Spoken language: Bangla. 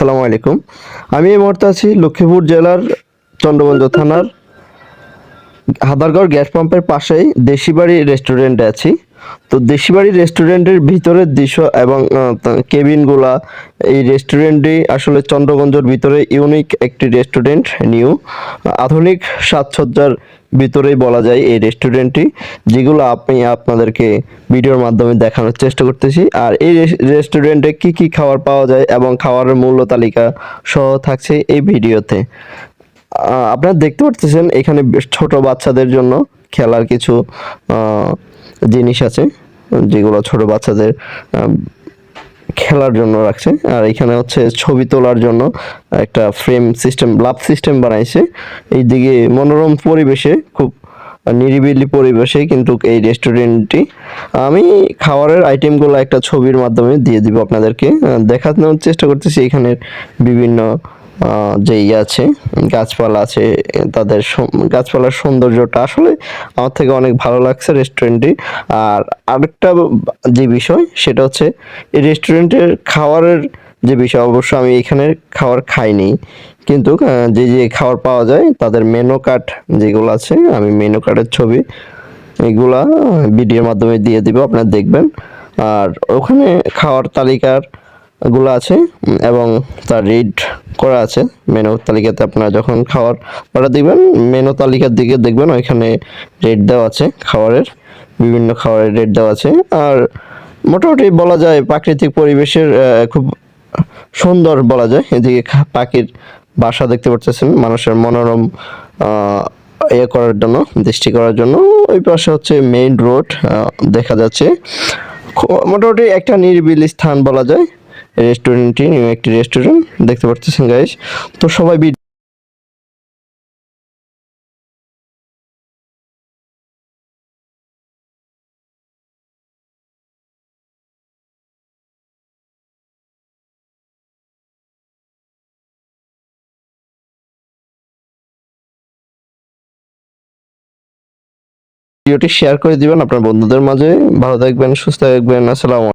আসসালামু আলাইকুম। আমি এই মুহূর্তে আছি লক্ষ্মীপুর জেলার চন্দ্রগঞ্জ থানার হাদারগড় গ্যাস পাম্পের পাশেই দেশিবাড়ি রেস্টুরেন্টে আছি। তো দেশিবাড়ি রেস্টুরেন্টের ভিতরের দৃশ্য এবং কেবিনগুলা, এই রেস্টুরেন্টটি আসলে চন্দ্রগঞ্জের ভিতরে ইউনিক একটি রেস্টুরেন্ট, নিউ। আধুনিক সাজসজ্জার ভিতরেই বলা যায় এই রেস্টুরেন্টটি যেগুলো আমি আপনাদেরকে ভিডিওর মাধ্যমে দেখানোর চেষ্টা করতেছি। আর এই রেস্টুরেন্টে কি কি খাবার পাওয়া যায় এবং খাবারের মূল্য তালিকা সহ থাকছে এই ভিডিওতে। আপনারা দেখতে পাচ্ছেন এখানে ছোট বাচ্চাদের জন্য খেলার কিছু জিনিস আছে, যেগুলো ছোট বাচ্চাদের খেলার জন্য রাখছে। আর এখানে হচ্ছে ছবি তোলার জন্য একটা ফ্রেম সিস্টেম লাভ সিস্টেম বানাইছে। এইদিকে মনোরম পরিবেশে, খুব নিরিবিলি পরিবেশে কিন্তু এই রেস্টুরেন্টটি আমি খাবারের আইটেমগুলো একটা ছবির মাধ্যমে দিয়ে দিব আপনাদেরকে। দেখানোর চেষ্টা করতেছি এখানের বিভিন্ন যে ইয়ে আছে, গাছপালা আছে, তাদের গাছপালার সৌন্দর্যটা আসলে আমার থেকে অনেক ভালো লাগছে রেস্টুরেন্টটি আর আরেকটা যে বিষয়, সেটা হচ্ছে এই রেস্টুরেন্টের খাবারের যে বিষয়, অবশ্য আমি এখানে খাবার খাইনি। কিন্তু যে যে খাবার পাওয়া যায়, তাদের মেনু কার্ড যেগুলো আছে, আমি মেনু কার্ডের ছবি এগুলা ভিডিওর মাধ্যমে দিয়ে দিব, আপনারা দেখবেন। আর ওখানে খাওয়ার তালিকার গুলো আছে এবং তার রেট করা আছে। মেনু তালিকাতে আপনারা যখন খাওয়ার অর্ডার দিবেন মেনু তালিকার দিকে দেখবেন, ওইখানে রেট দেওয়া আছে খাবারের, বিভিন্ন খাবারের রেট দেওয়া আছে। আর মোটামুটি বলা যায় প্রাকৃতিক পরিবেশের খুব সুন্দর বলা যায়। এদিকে পাখির বাসা দেখতে পাচ্ছেন মানুষের মনোরম ইয়ে করার জন্য, দৃষ্টি করার জন্য। ওই পাশে হচ্ছে মেইন রোড দেখা যাচ্ছে। মোটামুটি একটা নিরিবিলি স্থান বলা যায়। রেস্টুরেন্টটি, নিউ একটি রেস্টুরেন্ট, দেখতে পাচ্ছেন গাইস তো সবাই ভিডিও ভিডিওটি শেয়ার করে দিবেন আপনার বন্ধুদের মাঝে। ভালো থাকবেন, সুস্থ থাকবেন, আসসালামু